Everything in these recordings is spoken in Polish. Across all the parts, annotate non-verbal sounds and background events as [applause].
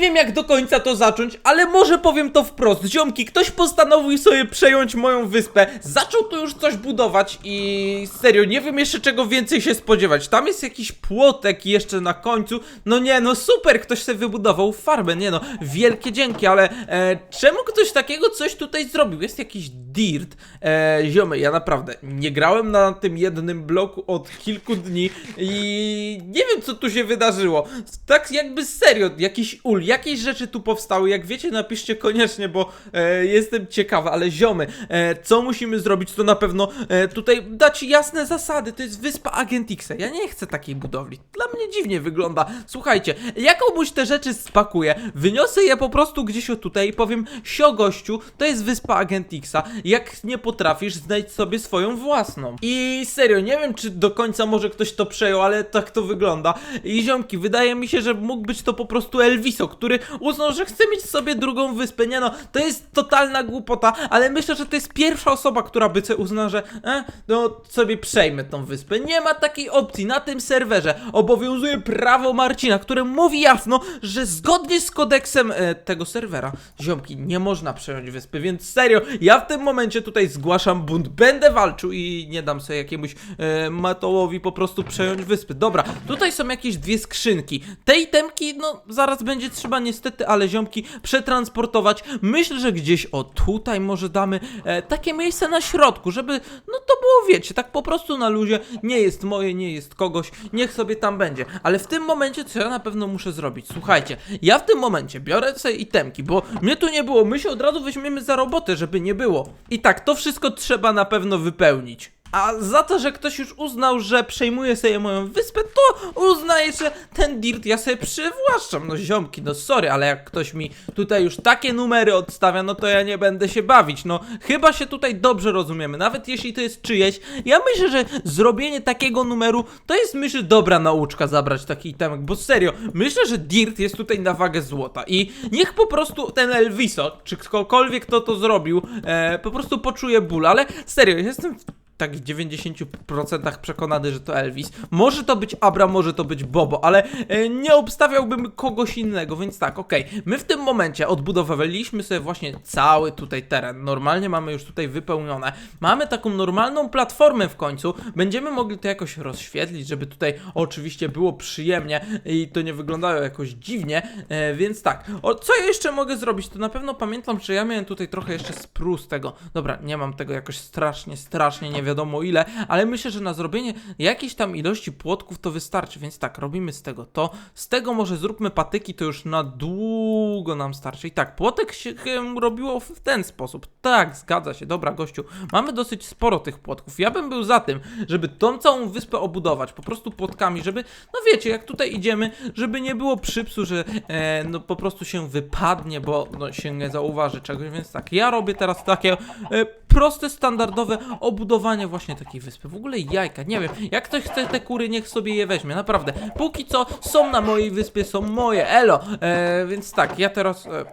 wiem jak do końca to zacząć, ale może powiem to wprost. Ziomki, ktoś postanowił sobie przejąć moją wyspę, zaczął tu już coś budować i serio, nie wiem jeszcze czego więcej się spodziewać. Tam jest jakiś płotek jeszcze na końcu. No nie, no super, ktoś sobie wybudował farmę, nie no, wielkie dzięki, ale e, czemu ktoś takiego coś tutaj zrobił? Jest jakiś dirt. E, ziomy, ja naprawdę nie grałem na tym jednym bloku od kilku dni i nie wiem co tu się wydarzyło. Tak jakby serio, jakiś ul, jakieś rzeczy tu powstały. Jak wiecie, napiszcie koniecznie, bo e, jestem ciekawy, ale ziomy, e, co musimy zrobić, to na pewno e, tutaj dać jasne zasady. To jest wyspa Agentixa. Ja nie chcę takiej budowli. Dla mnie dziwnie wygląda. Słuchajcie, ja komuś te rzeczy spakuję, wyniosę je po prostu gdzieś o tutaj i powiem, sio gościu, to jest wyspa Agentixa. Jak nie potrafisz, znajdź sobie swoją własną. I serio, nie wiem, czy do końca może ktoś to przejął, ale tak to wygląda. I ziomki, wydaje mi się, że mógł być to po prostu Elviso, który uznał, że chce mieć sobie drugą wyspę. Nie no, to jest totalna głupota, ale myślę, że to jest pierwsza osoba, która by sobie że e, no sobie przejmę tą wyspę. Nie ma takiej opcji na tym serwerze. Obowiązuje prawo Marcina, które mówi jasno, że zgodnie z kodeksem e, tego serwera, ziomki, nie można przejąć wyspy, więc serio, ja w tym momencie tutaj zgłaszam bunt. Będę walczył i nie dam sobie jakiemuś e, matołowi po prostu przejąć wyspy. Dobra, tutaj są jakieś dwie skrzynki. Te itemki, no zaraz będzie trzeba niestety, ale ziomki, przetransportować. Myślę, że gdzieś o tutaj może damy e, takie miejsce na środku, żeby, no to było, wiecie, tak po prostu na luzie. Nie jest moje, nie jest kogoś, niech sobie tam będzie. Ale w tym momencie, co ja na pewno muszę zrobić? Słuchajcie, ja w tym momencie biorę sobie itemki, bo mnie tu nie było, my się od razu weźmiemy za robotę, żeby nie było. I tak, to wszystko trzeba na pewno wypełnić. A za to, że ktoś już uznał, że przejmuje sobie moją wyspę, to uznaje, że ten dirt ja sobie przywłaszczam. No ziomki, no sorry, ale jak ktoś mi tutaj już takie numery odstawia, no to ja nie będę się bawić. No chyba się tutaj dobrze rozumiemy. Nawet jeśli to jest czyjeś, ja myślę, że zrobienie takiego numeru to jest myślę dobra nauczka zabrać taki temat, bo serio, myślę, że dirt jest tutaj na wagę złota i niech po prostu ten Elviso, czy ktokolwiek kto to zrobił, e, po prostu poczuje ból, ale serio, jestem tak w 90% przekonany, że to Elvis. Może to być Abra, może to być Bobo, ale e, nie obstawiałbym kogoś innego, więc tak, okej. My w tym momencie odbudowywaliśmy sobie właśnie cały tutaj teren. Normalnie mamy już tutaj wypełnione. Mamy taką normalną platformę w końcu. Będziemy mogli to jakoś rozświetlić, żeby tutaj oczywiście było przyjemnie i to nie wyglądało jakoś dziwnie, e, więc tak. O, co jeszcze mogę zrobić? To na pewno pamiętam, że ja miałem tutaj trochę jeszcze sprú z tego. Dobra, nie mam tego jakoś strasznie, strasznie, nie wiadomo ile, ale myślę, że na zrobienie jakiejś tam ilości płotków to wystarczy, więc tak, robimy z tego to. Z tego może zróbmy patyki, to już na długo nam starczy. I tak, płotek się robiło w ten sposób. Tak, zgadza się, dobra gościu. Mamy dosyć sporo tych płotków. Ja bym był za tym, żeby tą całą wyspę obudować, po prostu płotkami, żeby, no wiecie, jak tutaj idziemy, żeby nie było przypsu, że e, no po prostu się wypadnie, bo no, się nie zauważy czegoś, więc tak, ja robię teraz takie e, proste, standardowe obudowanie właśnie takiej wyspy. W ogóle jajka, nie wiem, jak ktoś chce te kury, niech sobie je weźmie, naprawdę. Póki co są na mojej wyspie, są moje, elo, e, więc tak, ja teraz... E,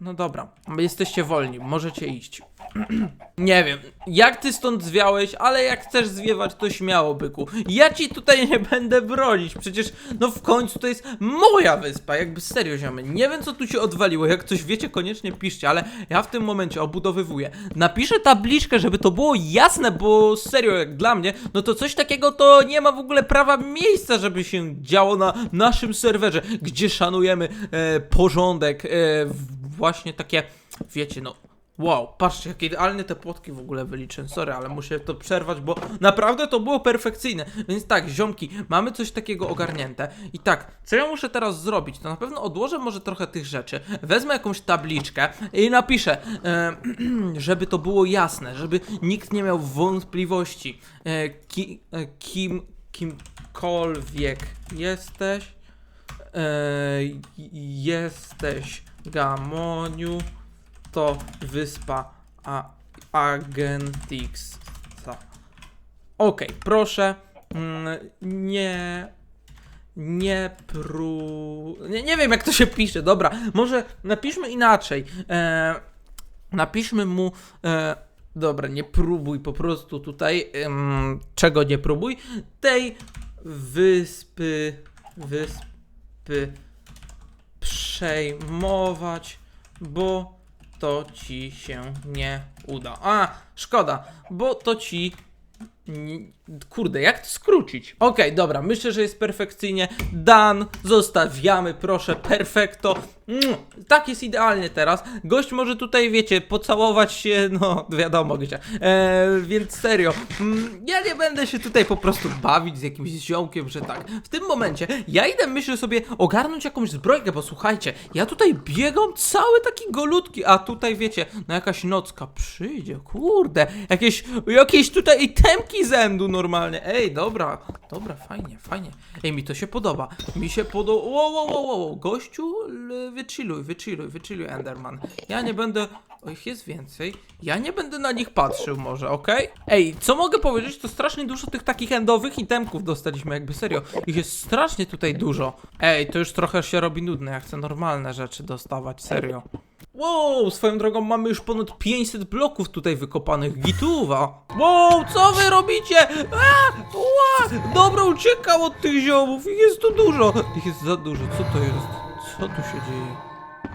no dobra, jesteście wolni, możecie iść. [clears throat] Nie wiem, jak ty stąd zwiałeś, ale jak chcesz zwiewać, to śmiało, byku. Ja ci tutaj nie będę bronić, przecież, no w końcu to jest moja wyspa, jakby serio, ziomy. Nie wiem, co tu się odwaliło, jak coś wiecie, koniecznie piszcie, ale ja w tym momencie obudowywuję. Napiszę tabliczkę, żeby to było jasne, bo serio, jak dla mnie, no to coś takiego to nie ma w ogóle prawa miejsca, żeby się działo na naszym serwerze, gdzie szanujemy e, porządek, e, właśnie takie, wiecie, no... Wow, patrzcie, jakie idealne te płotki w ogóle wyliczę. Sorry, ale muszę to przerwać, bo naprawdę to było perfekcyjne. Więc tak, ziomki, mamy coś takiego ogarnięte. I tak, co ja muszę teraz zrobić? To na pewno odłożę może trochę tych rzeczy. Wezmę jakąś tabliczkę i napiszę, e, [clears throat] żeby to było jasne, żeby nikt nie miał wątpliwości. E, ki, e, kim, kimkolwiek jesteś, e, jesteś Gamoniu to wyspa A Agentix. Okej, proszę. mm, Nie. Nie pró. Nie, nie wiem jak to się pisze, dobra. Może napiszmy inaczej. E, napiszmy mu. E, dobra, nie próbuj po prostu tutaj. em, czego nie próbuj? Tej wyspy. Wyspy przejmować, bo to ci się nie uda. A, szkoda, bo to ci. Kurde, jak to skrócić? Okej, dobra, myślę, że jest perfekcyjnie. Dan, zostawiamy, proszę, perfekto. Tak jest idealnie teraz. Gość może tutaj, wiecie, pocałować się, no [laughs] wiadomo gdzie. E, więc serio, mm, ja nie będę się tutaj po prostu bawić z jakimś ziomkiem, że tak. W tym momencie ja idę, myślę sobie, ogarnąć jakąś zbrojkę, bo słuchajcie, ja tutaj biegam cały taki golutki, a tutaj wiecie, no jakaś nocka przyjdzie, kurde, jakieś, jakieś tutaj itemki zędu normalnie. Ej, dobra, dobra, fajnie, fajnie. Ej, mi to się podoba, mi się podoba. Wow, wow, wow, wow, gościu, wychilluj, wychilluj, wychilluj, Enderman. Ja nie będę. O, ich jest więcej. Ja nie będę na nich patrzył, może, okej? Ej, co mogę powiedzieć? To strasznie dużo tych takich endowych itemków dostaliśmy, jakby serio. Ich jest strasznie tutaj dużo. Ej, to już trochę się robi nudne. Ja chcę normalne rzeczy dostawać, serio. Wow, swoją drogą mamy już ponad 500 bloków tutaj wykopanych. Gituwa. Wow, co wy robicie? A, ła, dobra, uciekał od tych ziomów. Ich jest tu dużo. Ich jest za dużo. Co to jest? Co tu się dzieje?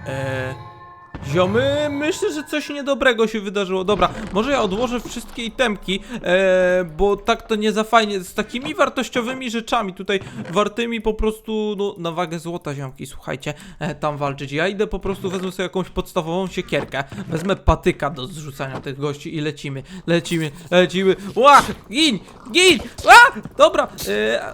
Eee... Ziomy, myślę, że coś niedobrego się wydarzyło. Dobra, może ja odłożę wszystkie itemki, e, bo tak to nie za fajnie. Z takimi wartościowymi rzeczami tutaj, wartymi po prostu no, na wagę złota, ziomki, słuchajcie, e, tam walczyć. Ja idę po prostu, wezmę sobie jakąś podstawową siekierkę, wezmę patyka do zrzucania tych gości i lecimy, lecimy, lecimy. Ła, gin, gin, ła, dobra, e, e, e,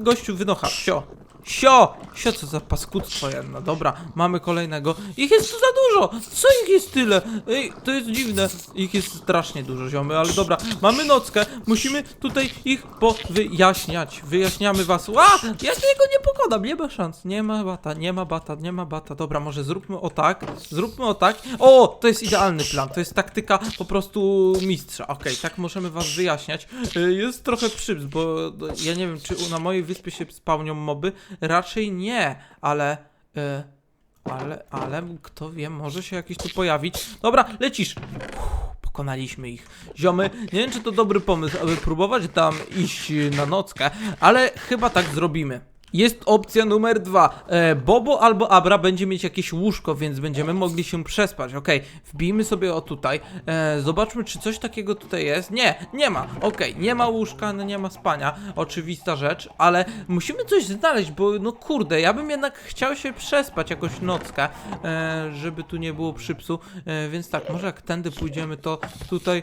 gościu wynocha, sio. Sio! Sio, co za paskudztwo jedno. Dobra, mamy kolejnego. Ich jest tu za dużo! Co ich jest tyle? Ej, to jest dziwne. Ich jest strasznie dużo, ziomy, ale dobra. Mamy nockę. Musimy tutaj ich powyjaśniać. Wyjaśniamy was. Ła! Ja tego nie pokonam. Nie ma szans. Nie ma bata, nie ma bata, nie ma bata. Dobra, może zróbmy o tak. Zróbmy o tak. O! To jest idealny plan. To jest taktyka po prostu mistrza. Okej, tak możemy was wyjaśniać. Y, Jest trochę przyps, bo ja nie wiem, czy na mojej wyspie się spełnią moby. Raczej nie, ale. y, ale, ale, kto wie, może się jakiś tu pojawić. Dobra, lecisz. Pokonaliśmy ich. Ziomy, nie wiem czy to dobry pomysł, aby próbować tam iść na nockę, ale chyba tak zrobimy. Jest opcja numer dwa. E, Bobo albo Abra będzie mieć jakieś łóżko, więc będziemy mogli się przespać. Okej, wbijmy sobie o tutaj. E, zobaczmy, czy coś takiego tutaj jest. Nie, nie ma. Okej, nie ma łóżka, no nie ma spania. Oczywista rzecz, ale musimy coś znaleźć, bo no kurde, ja bym jednak chciał się przespać jakąś nockę, e, żeby tu nie było przypsu. Więc tak, może jak tędy pójdziemy, to tutaj.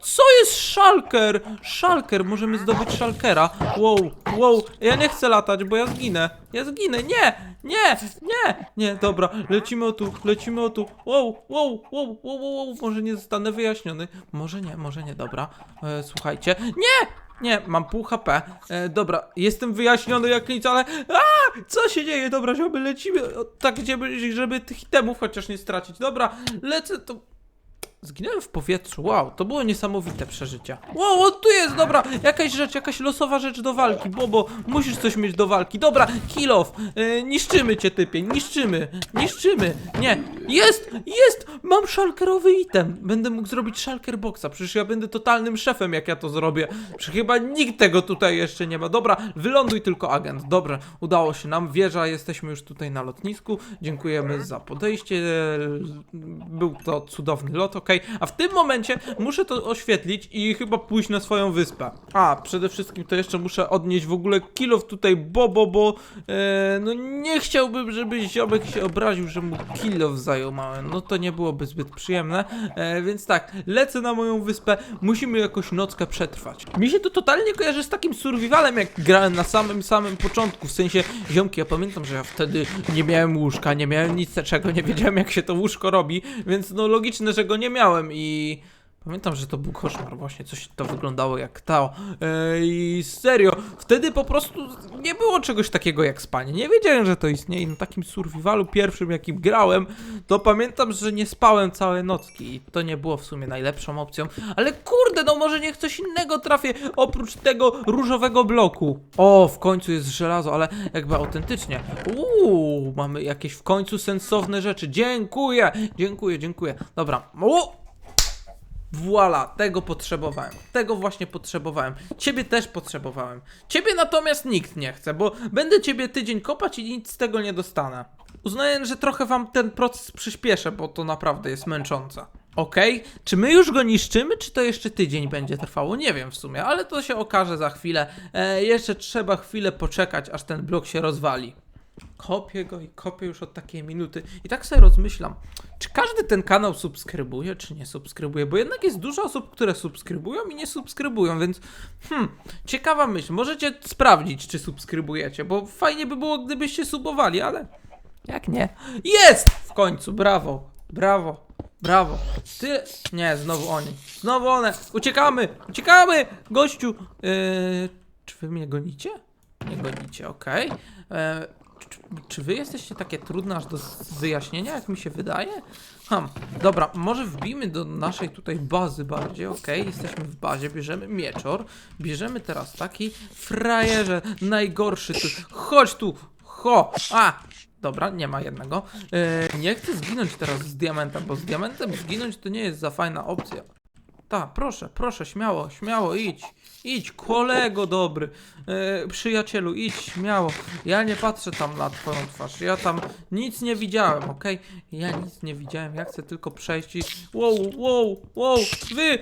Co jest szalker? Szalker, możemy zdobyć szalkera. Wow, wow, ja nie chcę latać, bo ja zginę. Ja zginę, nie, nie, nie, nie, dobra, lecimy o tu, lecimy o tu. Wow, wow, wow, wow, wow, wow. może nie zostanę wyjaśniony. Może nie, może nie, dobra. E, słuchajcie, nie! Nie, mam pół HP. E, dobra, jestem wyjaśniony jak nic, ale. A! Co się dzieje? Dobra, żeby lecimy. O, tak, żeby, żeby tych itemów chociaż nie stracić. Dobra, lecę to. Zginąłem w powietrzu, wow, to było niesamowite przeżycie. Wow, on tu jest, dobra, jakaś rzecz, jakaś losowa rzecz do walki, Bobo, musisz coś mieć do walki. Dobra, kill off, e, niszczymy cię, typie, niszczymy, niszczymy. Nie, jest, jest, mam szalkerowy item. Będę mógł zrobić szalker boxa, przecież ja będę totalnym szefem, jak ja to zrobię. Przecież chyba nikt tego tutaj jeszcze nie ma. Dobra, wyląduj tylko agent. Dobra, udało się nam, wieża, jesteśmy już tutaj na lotnisku. Dziękujemy za podejście. Był to cudowny lot, ok. A w tym momencie muszę to oświetlić i chyba pójść na swoją wyspę. A, przede wszystkim to jeszcze muszę odnieść w ogóle kilof tutaj, bo, bo, e, no nie chciałbym, żeby ziomek się obraził, że mu kilof zajął małem. No to nie byłoby zbyt przyjemne. E, więc tak, lecę na moją wyspę. Musimy jakoś nockę przetrwać. Mi się to totalnie kojarzy z takim survivalem, jak grałem na samym, samym początku. W sensie, ziomki, ja pamiętam, że ja wtedy nie miałem łóżka, nie miałem nic czego, nie wiedziałem jak się to łóżko robi, więc no logiczne, że go nie miałem i... Pamiętam, że to był koszmar, właśnie coś to wyglądało jak to. I serio, wtedy po prostu nie było czegoś takiego jak spanie. Nie wiedziałem, że to istnieje. Na takim survivalu pierwszym, jakim grałem, to pamiętam, że nie spałem całe nocki. I to nie było w sumie najlepszą opcją. Ale kurde, no może niech coś innego trafię oprócz tego różowego bloku. O, w końcu jest żelazo, ale jakby autentycznie. Uuu, mamy jakieś w końcu sensowne rzeczy. Dziękuję, dziękuję, dziękuję. Dobra. O! Voila, tego potrzebowałem. Tego właśnie potrzebowałem. Ciebie też potrzebowałem. Ciebie natomiast nikt nie chce, bo będę ciebie tydzień kopać i nic z tego nie dostanę. Uznaję, że trochę wam ten proces przyspieszę, bo to naprawdę jest męczące. Okej, czy my już go niszczymy, czy to jeszcze tydzień będzie trwało? Nie wiem w sumie, ale to się okaże za chwilę. E, jeszcze trzeba chwilę poczekać, aż ten blok się rozwali. Kopię go i kopię już od takiej minuty. I tak sobie rozmyślam, czy każdy ten kanał subskrybuje, czy nie subskrybuje? Bo jednak jest dużo osób, które subskrybują i nie subskrybują, więc hmm, ciekawa myśl. Możecie sprawdzić, czy subskrybujecie, bo fajnie by było, gdybyście subowali, ale jak nie? Jest! W końcu, brawo, brawo, brawo. Ty... Nie, znowu oni. Znowu one. Uciekamy, uciekamy! Gościu, yy, czy wy mnie gonicie? Nie gonicie, okej. E, Czy, czy wy jesteście takie trudne aż do wyjaśnienia, jak mi się wydaje? Hmm, dobra, może wbijmy do naszej tutaj bazy bardziej, okej, jesteśmy w bazie, bierzemy mieczor, bierzemy teraz taki frajerze, najgorszy tu, chodź tu, ho, a, dobra, nie ma jednego, e, nie chcę zginąć teraz z diamentem, bo z diamentem zginąć to nie jest za fajna opcja. Tak, proszę, proszę, śmiało, śmiało, idź. Idź, kolego dobry, e, przyjacielu, idź, śmiało. Ja nie patrzę tam na twoją twarz, ja tam nic nie widziałem, okej? Ja nic nie widziałem, ja chcę tylko przejść i... Wow, wow, wow, wy...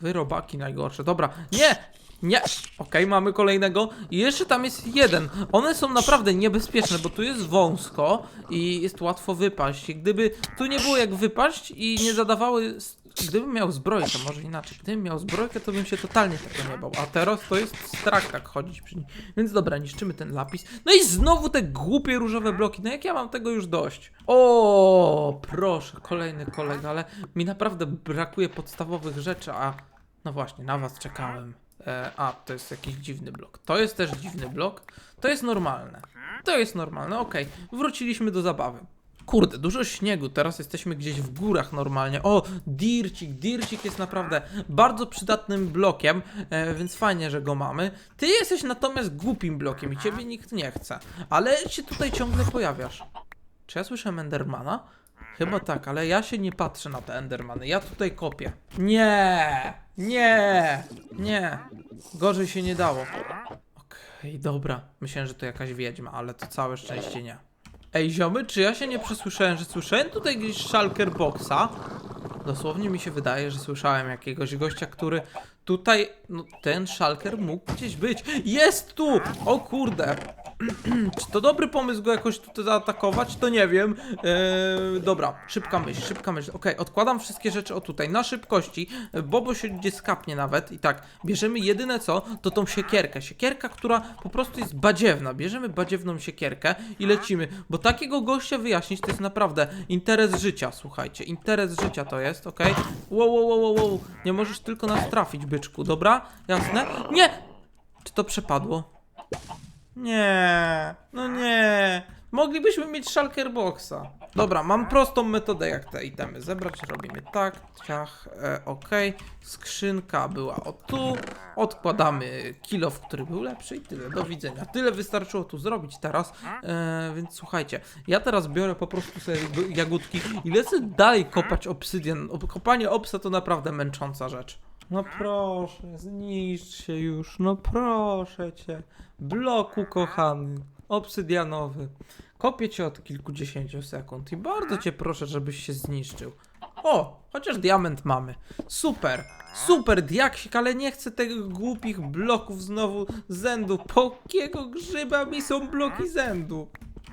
Wy robaki najgorsze, dobra, nie! Nie! Okej, mamy kolejnego. I jeszcze tam jest jeden. One są naprawdę niebezpieczne, bo tu jest wąsko i jest łatwo wypaść. I gdyby tu nie było jak wypaść i nie zadawały. Gdybym miał zbroję, to może inaczej. Gdybym miał zbrojkę, to bym się totalnie tego nie bał. A teraz to jest strach tak chodzić przy nim. Więc dobra, niszczymy ten lapis. No i znowu te głupie różowe bloki. No jak ja mam tego już dość? O, proszę, kolejny kolega, ale mi naprawdę brakuje podstawowych rzeczy, a no właśnie, na was czekałem. E, a, to jest jakiś dziwny blok. To jest też dziwny blok. To jest normalne. To jest normalne, okej. Wróciliśmy do zabawy. Kurde, dużo śniegu, teraz jesteśmy gdzieś w górach normalnie. O, dircik, dircik jest naprawdę bardzo przydatnym blokiem, e, więc fajnie, że go mamy. Ty jesteś natomiast głupim blokiem i ciebie nikt nie chce, ale się tutaj ciągle pojawiasz. Czy ja słyszę Endermana? Chyba tak, ale ja się nie patrzę na te Endermany. Ja tutaj kopię. Nie! Nie! Nie! Gorzej się nie dało. Okej, dobra. Myślałem, że to jakaś wiedźma, ale to całe szczęście nie. Ej, ziomy, czy ja się nie przesłyszałem, że słyszałem tutaj gdzieś Shulker Boxa? Dosłownie mi się wydaje, że słyszałem jakiegoś gościa, który tutaj, no ten Shulker mógł gdzieś być. Jest tu! O kurde! [clears throat] Czy to dobry pomysł go jakoś tutaj zaatakować? To nie wiem. Eee, dobra, szybka myśl, szybka myśl. Okej, odkładam wszystkie rzeczy o tutaj, na szybkości. Bobo się gdzieś skapnie nawet. I tak, bierzemy jedyne co, to tą siekierkę. Siekierka, która po prostu jest badziewna. Bierzemy badziewną siekierkę i lecimy. Bo takiego gościa wyjaśnić to jest naprawdę interes życia, słuchajcie. Interes życia to jest, okej? Wow, wow, wow, wow, wow. Nie możesz tylko nas trafić, byczku, dobra? Jasne? Nie! Czy to przepadło? Nie, no nie. Moglibyśmy mieć Shulker Boxa. Dobra, mam prostą metodę jak te itemy zebrać. Robimy tak, ciach, e, ok. Skrzynka była o tu. Odkładamy kilo, w który był lepszy i tyle. Do widzenia. Tyle wystarczyło tu zrobić teraz. E, więc słuchajcie, ja teraz biorę po prostu sobie jagódki i lecę dalej kopać obsydian. Ob- Kopanie obsa to naprawdę męcząca rzecz. No proszę, zniszcz się już, no proszę cię. Bloku kochany, obsydianowy. Kopię cię od kilkudziesięciu sekund i bardzo cię proszę, żebyś się zniszczył. O, chociaż diament mamy. Super, super diaksik, ale nie chcę tych głupich bloków znowu zędu. Po jakiego grzyba mi są bloki zędu?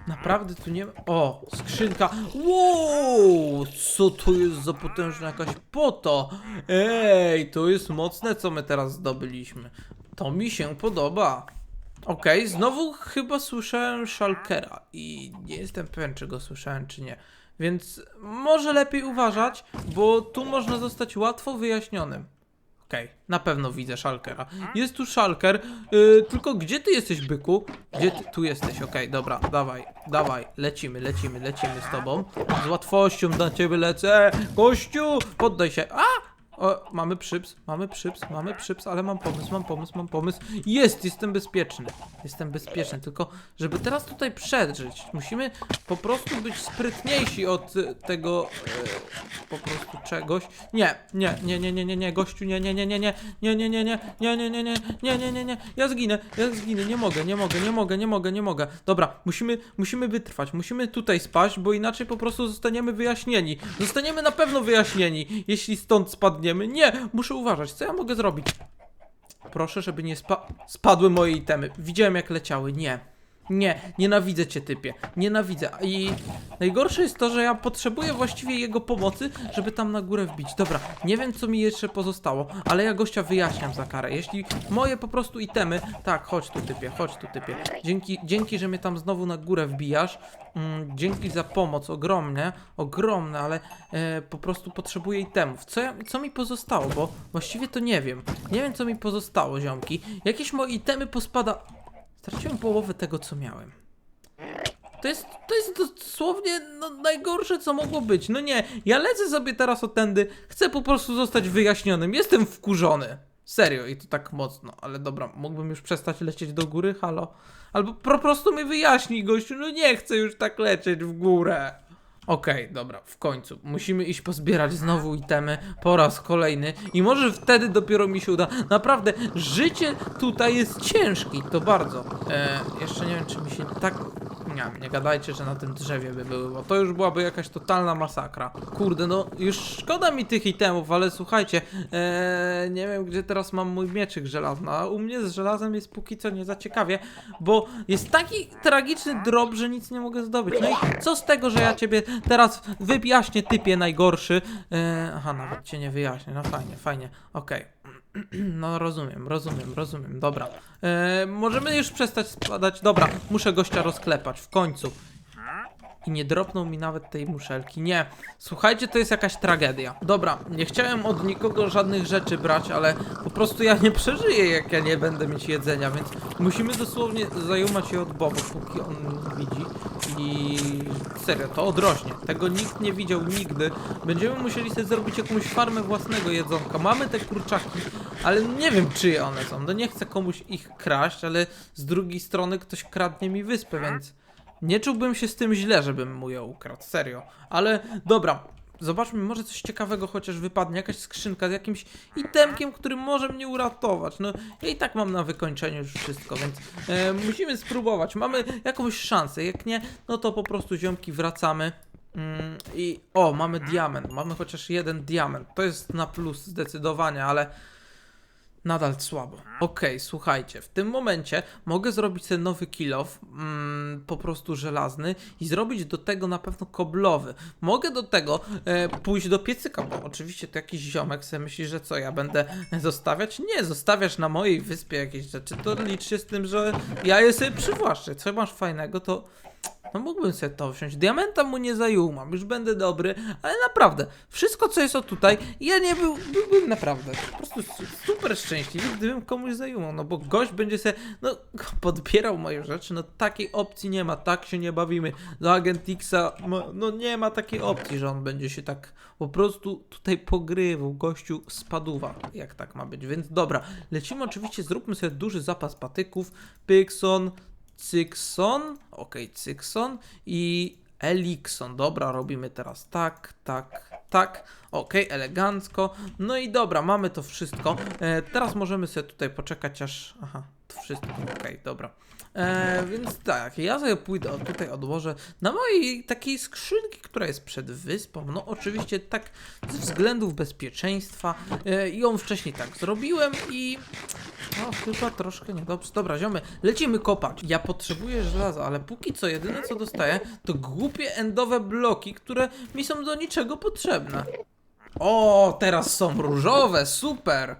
Naprawdę tu nie ma... O, skrzynka. Wow, co to jest za potężna jakaś poto? Ej, to jest mocne, co my teraz zdobyliśmy. To mi się podoba. Okej, znowu chyba słyszałem Shulkera i nie jestem pewien, czy go słyszałem, czy nie. Więc może lepiej uważać, bo tu można zostać łatwo wyjaśnionym. Okej, na pewno widzę Shulkera. Jest tu Shulker, yy, tylko gdzie ty jesteś, byku? Gdzie ty? Tu jesteś, okej, dobra, dawaj, dawaj, lecimy, lecimy, lecimy z tobą. Z łatwością na ciebie lecę. Kościół, poddaj się. A! O, mamy przyps, mamy przyps, mamy przyps, ale mam pomysł, mam pomysł, mam pomysł. Jest, jestem bezpieczny. Jestem bezpieczny, tylko żeby teraz tutaj przedrzeć, musimy po prostu być sprytniejsi od e, tego e, po prostu czegoś. Nie, nie, nie, nie, nie, nie, nie, gościu, nie, nie, nie, nie, nie, nie, nie, nie, nie, nie, nie, nie, nie, nie, nie, nie, nie, ja zginę, ja zginę, nie mogę, nie mogę, nie mogę, nie mogę, nie mogę. Dobra, musimy, musimy wytrwać, musimy tutaj spaść, bo inaczej po prostu zostaniemy wyjaśnieni. Zostaniemy na pewno wyjaśnieni, jeśli stąd Nie, muszę uważać, co ja mogę zrobić? Proszę, żeby nie spa spadły moje itemy. Widziałem jak leciały, nie. Nie, nienawidzę cię typie. Nienawidzę. I najgorsze jest to, że ja potrzebuję właściwie jego pomocy, żeby tam na górę wbić. Dobra, nie wiem co mi jeszcze pozostało, ale ja gościa wyjaśniam za karę. Jeśli moje po prostu itemy. Tak, chodź tu typie, chodź tu typie. Dzięki, dzięki że mnie tam znowu na górę wbijasz. Mm, dzięki za pomoc, ogromne, ogromne, ale e, po prostu potrzebuję itemów. Co, ja, co mi pozostało, bo właściwie to nie wiem. Nie wiem co mi pozostało, ziomki. Jakieś moje itemy pospada. Straciłem połowę tego, co miałem. To jest, to jest dosłownie no, najgorsze, co mogło być. No nie, ja lecę sobie teraz o tędy, chcę po prostu zostać wyjaśnionym. Jestem wkurzony. Serio i to tak mocno, ale dobra, mógłbym już przestać lecieć do góry, halo? Albo po prostu mi wyjaśnij, gościu, no nie chcę już tak lecieć w górę. Okej, dobra, w końcu. Musimy iść pozbierać znowu itemy po raz kolejny i może wtedy dopiero mi się uda. Naprawdę, życie tutaj jest ciężki, to bardzo. E, jeszcze nie wiem, czy mi się tak... Nie, nie gadajcie, że na tym drzewie by były, bo to już byłaby jakaś totalna masakra. Kurde, no już szkoda mi tych itemów, ale słuchajcie, e, nie wiem, gdzie teraz mam mój mieczyk żelazny, a u mnie z żelazem jest póki co nie za ciekawie, bo jest taki tragiczny drop, że nic nie mogę zdobyć. No i co z tego, że ja ciebie teraz wyjaśnię, typie najgorszy. E, aha, nawet cię nie wyjaśnię, no fajnie, fajnie, okej. [clears throat] No rozumiem, rozumiem, rozumiem, dobra. E, możemy już przestać spadać, dobra, muszę gościa rozklepać, w końcu. I nie dropnął mi nawet tej muszelki. Nie, słuchajcie, to jest jakaś tragedia. Dobra, nie chciałem od nikogo żadnych rzeczy brać, ale po prostu ja nie przeżyję, jak ja nie będę mieć jedzenia, więc musimy dosłownie zajumać je od boku, póki on widzi. I serio, to odrośnie. Tego nikt nie widział nigdy. Będziemy musieli sobie zrobić jakąś farmę własnego jedzonka. Mamy te kurczaki, ale nie wiem czyje one są. No nie chcę komuś ich kraść, ale z drugiej strony ktoś kradnie mi wyspę, więc nie czułbym się z tym źle, żebym mu ją ukradł. Serio. Ale dobra. Zobaczmy, może coś ciekawego chociaż wypadnie, jakaś skrzynka z jakimś itemkiem, który może mnie uratować. No, ja i tak mam na wykończeniu już wszystko, więc e, musimy spróbować. Mamy jakąś szansę, jak nie, no to po prostu ziomki wracamy. Mm, I o, mamy diament, mamy chociaż jeden diament. To jest na plus zdecydowanie, ale nadal słabo. Okej, słuchajcie, w tym momencie mogę zrobić sobie nowy kill off, mm, po prostu żelazny i zrobić do tego na pewno koblowy. Mogę do tego e, pójść do piecyka, bo oczywiście to jakiś ziomek sobie myśli, że co, ja będę zostawiać? Nie, zostawiasz na mojej wyspie jakieś rzeczy, to licz się z tym, że ja je sobie przywłaszczę. Co masz fajnego, to no mógłbym sobie to wziąć. Diamenta mu nie zajumam, już będę dobry, ale naprawdę, wszystko co jest o tutaj, ja nie był, byłbym naprawdę po prostu su- super szczęśliwy, gdybym komuś zajumał, no bo gość będzie sobie, no, [laughs] podbierał moje rzeczy, no takiej opcji nie ma, tak się nie bawimy. Do Agent Xa, no, no nie ma takiej opcji, że on będzie się tak po prostu tutaj pogrywał, gościu spaduwa, jak tak ma być, więc dobra, lecimy oczywiście, zróbmy sobie duży zapas patyków, Pixon, Cykson, okej, Cykson i Elikson. Dobra, robimy teraz tak, tak, tak. Okej, elegancko. No i dobra, mamy to wszystko. E, teraz możemy sobie tutaj poczekać aż... Aha, to wszystko, okej, dobra. E, więc tak, ja sobie pójdę tutaj odłożę na mojej takiej skrzynki, która jest przed wyspą. No oczywiście tak ze względów bezpieczeństwa. E, ją wcześniej tak zrobiłem i no, chyba troszkę niedobrze. Dobra, ziomy, lecimy kopać. Ja potrzebuję żelaza, ale póki co jedyne co dostaję to głupie endowe bloki, które mi są do niczego potrzebne. O, teraz są różowe, super!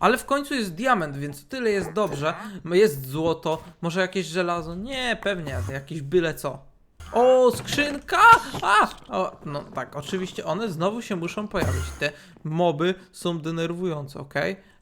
Ale w końcu jest diament, więc tyle jest dobrze. Jest złoto, może jakieś żelazo? Nie, pewnie, jakieś byle co. O, skrzynka! A! O, no tak, oczywiście one znowu się muszą pojawić. Te moby są denerwujące, ok?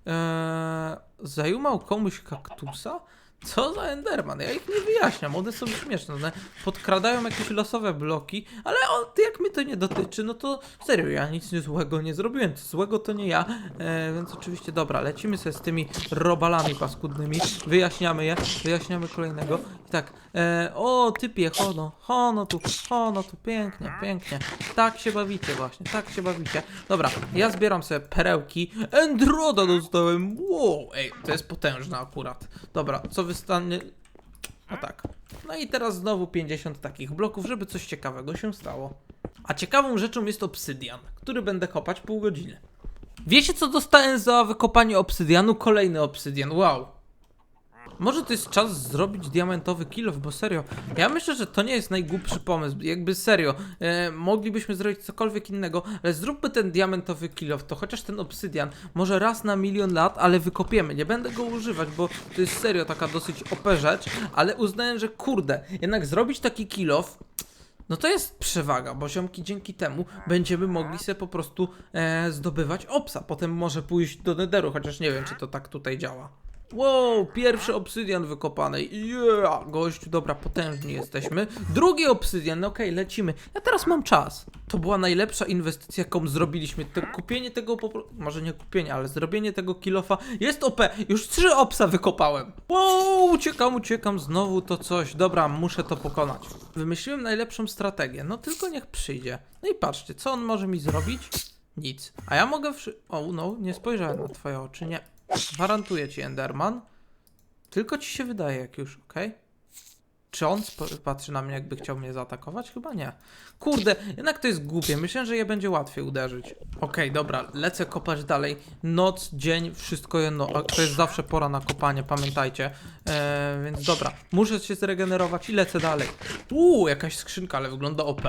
Eee, zajumał komuś kaktusa? Co za Enderman? Ja ich nie wyjaśniam, one są śmieszne. One podkradają jakieś losowe bloki, ale on, jak mnie to nie dotyczy, no to serio, ja nic nie złego nie zrobiłem. Co złego to nie ja, e, więc oczywiście dobra, lecimy sobie z tymi robalami paskudnymi, wyjaśniamy je, wyjaśniamy kolejnego. I tak, e, o typie, hono, hono tu, hono tu, pięknie, pięknie. Tak się bawicie właśnie, tak się bawicie. Dobra, ja zbieram sobie perełki. Endroda dostałem, wow, ej, to jest potężne akurat. Dobra, co wystanie... No tak. No i teraz znowu 50 takich bloków, żeby coś ciekawego się stało. A ciekawą rzeczą jest obsydian, który będę kopać pół godziny. Wiecie co dostałem za wykopanie obsydianu? Kolejny obsydian, wow. Może to jest czas zrobić diamentowy kilof, bo serio, ja myślę, że to nie jest najgłupszy pomysł. Jakby serio, e, moglibyśmy zrobić cokolwiek innego, ale zróbmy ten diamentowy kilof, to chociaż ten obsydian, może raz na milion lat, ale wykopiemy. Nie będę go używać, bo to jest serio taka dosyć OP rzecz, ale uznałem, że kurde, jednak zrobić taki kilof, no to jest przewaga, bo ziomki dzięki temu będziemy mogli sobie po prostu e, zdobywać obsa. Potem może pójść do nederu, chociaż nie wiem, czy to tak tutaj działa. Wow, pierwszy obsydian wykopany. Yeah, gościu, dobra, potężni jesteśmy. Drugi obsydian, no okej, lecimy. Ja teraz mam czas. To była najlepsza inwestycja, jaką zrobiliśmy. Kupienie tego, może nie kupienie, ale zrobienie tego kilofa jest OP. Już trzy obsa wykopałem. Wow, uciekam, uciekam, znowu to coś. Dobra, muszę to pokonać. Wymyśliłem najlepszą strategię, no tylko niech przyjdzie. No i patrzcie, co on może mi zrobić? Nic. A ja mogę. O, no, nie spojrzałem na twoje oczy, nie. Gwarantuję ci, Enderman. Tylko ci się wydaje, jak już, okej? Czy on patrzy na mnie, jakby chciał mnie zaatakować? Chyba nie. Kurde, jednak to jest głupie. Myślę, że je będzie łatwiej uderzyć. Okej, dobra, lecę kopać dalej. Noc, dzień, wszystko jedno. To jest zawsze pora na kopanie, pamiętajcie. Eee, więc dobra, muszę się zregenerować i lecę dalej. Uuu, jakaś skrzynka, ale wygląda OP.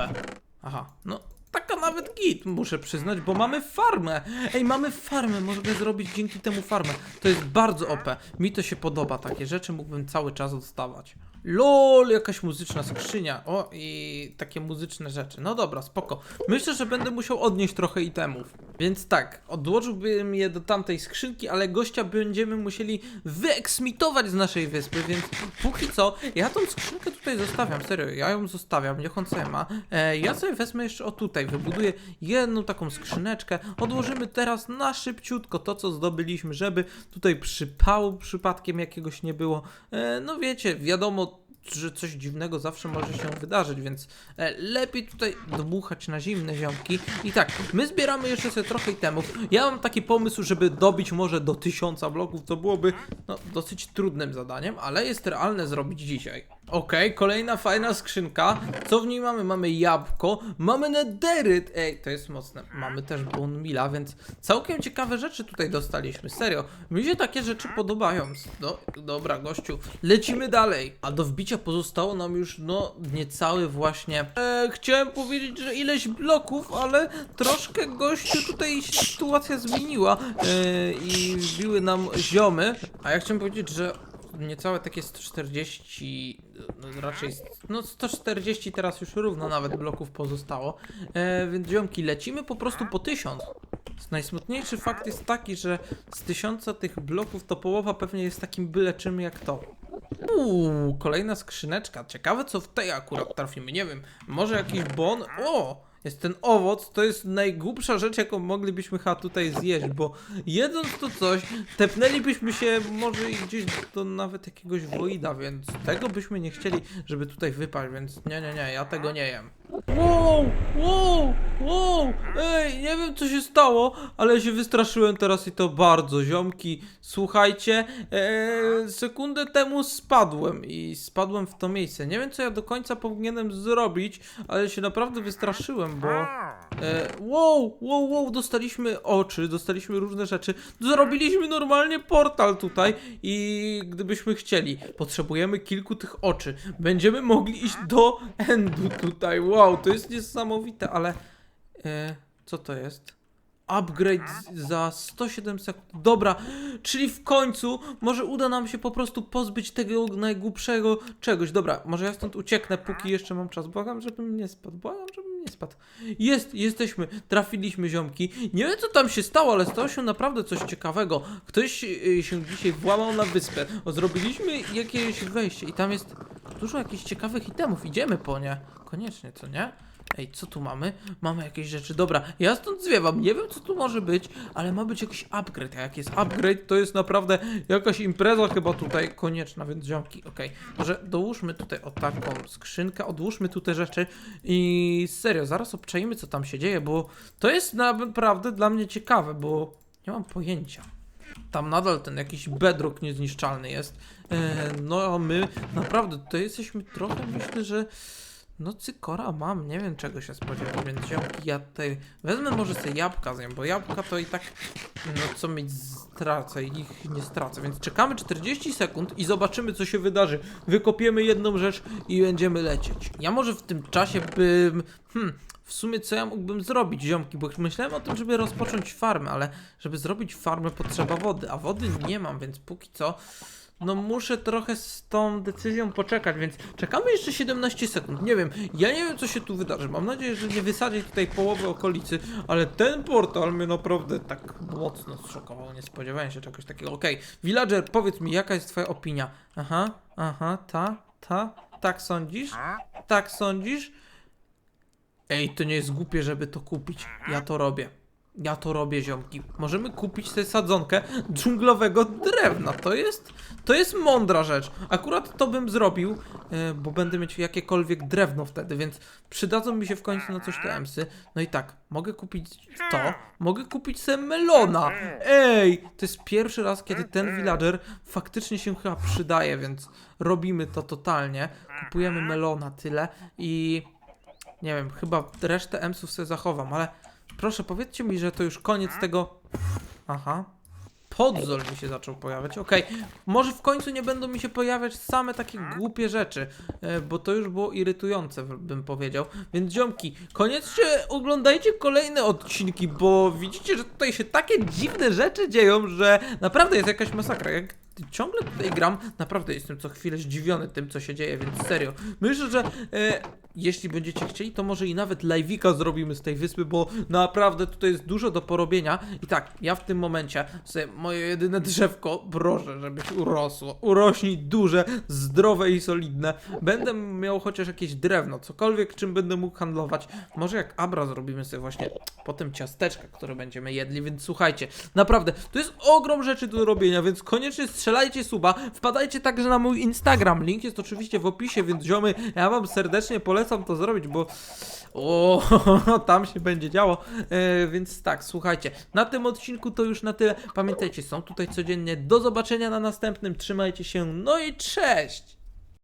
Aha, no taka nawet git, muszę przyznać, bo mamy farmę. Ej, mamy farmę, możemy zrobić dzięki temu farmę. To jest bardzo OP. Mi to się podoba, takie rzeczy mógłbym cały czas dostawać. LOL, jakaś muzyczna skrzynia. O, i takie muzyczne rzeczy. No dobra, spoko. Myślę, że będę musiał odnieść trochę itemów. Więc tak, odłożyłbym je do tamtej skrzynki, ale gościa będziemy musieli wyeksmitować z naszej wyspy, więc póki co, ja tą skrzynkę tutaj zostawiam, serio, ja ją zostawiam, niech on sobie ma. E, ja sobie wezmę jeszcze o tutaj, wybuduję jedną taką skrzyneczkę, odłożymy teraz na szybciutko to, co zdobyliśmy, żeby tutaj przypału przypadkiem jakiegoś nie było. E, no wiecie, wiadomo, że coś dziwnego zawsze może się wydarzyć, więc e, lepiej tutaj dmuchać na zimne ziomki. I tak, my zbieramy jeszcze sobie trochę itemów. Ja mam taki pomysł, żeby dobić może do tysiąca bloków, to byłoby no, dosyć trudnym zadaniem, ale jest realne zrobić dzisiaj. Okej, kolejna fajna skrzynka. Co w niej mamy? Mamy jabłko, mamy nederyt. Ej, to jest mocne. Mamy też bone mila, więc całkiem ciekawe rzeczy tutaj dostaliśmy. Serio, mi się takie rzeczy podobają. No, dobra, gościu, lecimy dalej. A do wbicia pozostało nam już, no, niecały właśnie. E, chciałem powiedzieć, że ileś bloków, ale troszkę gościu tutaj sytuacja zmieniła e, i wbiły nam ziomy. A ja chciałem powiedzieć, że niecałe takie 140, no raczej, no 140 teraz już równo nawet bloków pozostało, e, więc ziomki, lecimy po prostu po 1000. Najsmutniejszy fakt jest taki, że z tysiąca tych bloków to połowa pewnie jest takim byle czym jak to. Uuu, kolejna skrzyneczka. Ciekawe co w tej akurat trafimy. Nie wiem, może jakiś bon? O! Jest ten owoc, to jest najgłupsza rzecz, jaką moglibyśmy chyba tutaj zjeść, bo jedząc to coś, tepnęlibyśmy się może gdzieś do nawet jakiegoś woida, więc tego byśmy nie chcieli, żeby tutaj wypaść, więc nie, nie, nie, ja tego nie jem. Wow, wow, wow, ej, nie wiem co się stało, ale się wystraszyłem teraz i to bardzo, ziomki, słuchajcie, e, sekundę temu spadłem i spadłem w to miejsce, nie wiem co ja do końca powinienem zrobić, ale się naprawdę wystraszyłem, bo, e, wow, wow, wow, dostaliśmy oczy, dostaliśmy różne rzeczy, zrobiliśmy normalnie portal tutaj i gdybyśmy chcieli, potrzebujemy kilku tych oczy, będziemy mogli iść do endu tutaj, wow, to jest niesamowite, ale e, co to jest? Upgrade za 107 sekund. Dobra, czyli w końcu może uda nam się po prostu pozbyć tego najgłupszego czegoś. Dobra, może ja stąd ucieknę, póki jeszcze mam czas. Błagam, żebym nie spadł. Błagam, żebym nie spadł. Jest, jesteśmy, trafiliśmy ziomki. Nie wiem co tam się stało, ale stało się naprawdę coś ciekawego. Ktoś y, się dzisiaj włamał na wyspę. O, zrobiliśmy jakieś wejście i tam jest dużo jakichś ciekawych itemów. Idziemy po nie. Koniecznie, co nie? Ej, co tu mamy? Mamy jakieś rzeczy. Dobra, ja stąd zwiewam. Nie wiem, co tu może być, ale ma być jakiś upgrade. A jak jest upgrade, to jest naprawdę jakaś impreza chyba tutaj konieczna, więc ziomki, okej. Może dołóżmy tutaj o taką skrzynkę, odłóżmy tu te rzeczy i serio, zaraz obczajmy, co tam się dzieje, bo to jest naprawdę dla mnie ciekawe, bo nie mam pojęcia. Tam nadal ten jakiś bedrock niezniszczalny jest. E, no a my naprawdę tutaj jesteśmy trochę, myślę, że no cykora mam, nie wiem czego się spodziewać, więc ziomki, ja tutaj wezmę może sobie jabłka zjem, bo jabłka to i tak, no co mieć stracę ich nie stracę, więc czekamy 40 sekund i zobaczymy co się wydarzy. Wykopiemy jedną rzecz i będziemy lecieć. Ja może w tym czasie bym, hmm, w sumie co ja mógłbym zrobić, ziomki, bo myślałem o tym, żeby rozpocząć farmę, ale żeby zrobić farmę potrzeba wody, a wody nie mam, więc póki co no muszę trochę z tą decyzją poczekać, więc czekamy jeszcze 17 sekund. Nie wiem, ja nie wiem co się tu wydarzy. Mam nadzieję, że nie wysadzi tutaj połowy okolicy, ale ten portal mnie naprawdę tak mocno zszokował. Nie spodziewałem się czegoś takiego. Okej, villager, powiedz mi, jaka jest twoja opinia? Aha, aha, ta, ta, tak sądzisz? Tak sądzisz? Ej, to nie jest głupie, żeby to kupić. Ja to robię. Ja to robię, ziomki. Możemy kupić sobie sadzonkę dżunglowego drewna. To jest, to jest mądra rzecz. Akurat to bym zrobił, e, bo będę mieć jakiekolwiek drewno wtedy, więc przydadzą mi się w końcu na coś te emsy. No i tak, mogę kupić to, mogę kupić sobie melona. Ej, to jest pierwszy raz, kiedy ten villager faktycznie się chyba przydaje, więc robimy to totalnie. Kupujemy melona, tyle i... Nie wiem, chyba resztę emsów sobie zachowam, ale proszę powiedzcie mi, że to już koniec tego. Aha. Podzol mi się zaczął pojawiać. Okej, może w końcu nie będą mi się pojawiać same takie głupie rzeczy, e, bo to już było irytujące, bym powiedział. Więc ziomki, koniecznie oglądajcie kolejne odcinki, bo widzicie, że tutaj się takie dziwne rzeczy dzieją, że naprawdę jest jakaś masakra. Jak ciągle tutaj gram, naprawdę jestem co chwilę zdziwiony tym, co się dzieje, więc serio. Myślę, że e, jeśli będziecie chcieli, to może i nawet live'ika zrobimy z tej wyspy, bo naprawdę tutaj jest dużo do porobienia. I tak, ja w tym momencie sobie moje jedyne drzewko proszę, żebyś urosło. Urośnij duże, zdrowe i solidne. Będę miał chociaż jakieś drewno, cokolwiek czym będę mógł handlować. Może jak Abra zrobimy sobie właśnie potem ciasteczka, które będziemy jedli, więc słuchajcie, naprawdę, to jest ogrom rzeczy do robienia, więc koniecznie strzelajcie suba, wpadajcie także na mój Instagram, link jest oczywiście w opisie, więc ziomy, ja wam serdecznie polecam to zrobić, bo o, [laughs] tam się będzie działo, e, więc tak, słuchajcie, na tym odcinku to już na tyle, pamiętajcie, są tutaj codziennie, do zobaczenia na następnym, trzymajcie się, no i cześć!